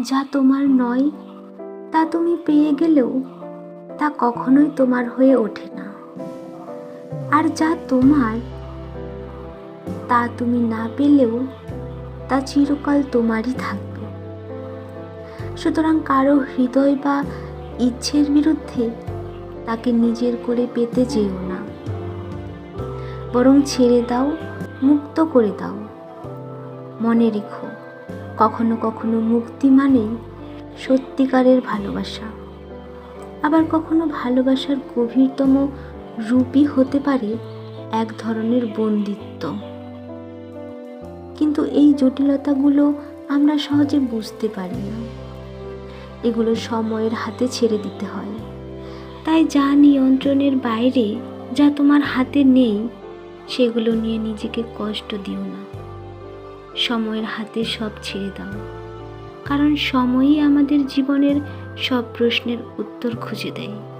যা তোমার নয়, তা তুমি পেয়ে গেলেও তা কখনোই তোমার হয়ে ওঠে না। আর যা তোমার, তা তুমি না পেলেও তা চিরকাল তোমারই থাকবে। সুতরাং কারও হৃদয় বা ইচ্ছের বিরুদ্ধে তাকে নিজের করে পেতে যেও না। বরং ছেড়ে দাও, মুক্ত করে দাও। মনে রেখো। কখনো কখনো মুক্তি মানেই সত্যিকারের ভালোবাসা। আবার কখনো ভালোবাসার গভীরতম রূপই হতে পারে এক ধরনের বন্দিত্ব। কিন্তু এই জটিলতাগুলো আমরা সহজে বুঝতে পারি না। এগুলো সময়ের হাতে ছেড়ে দিতে হয়। তাই যা নিয়ন্ত্রণের বাইরে যা তোমার হাতে নেই, সেগুলো নিয়ে নিজেকে কষ্ট দিও না। সময়ের হাতে সব ছেড়ে দাও। কারণ সময়ই আমাদের জীবনের সব প্রশ্নের উত্তর খুঁজে দেয়।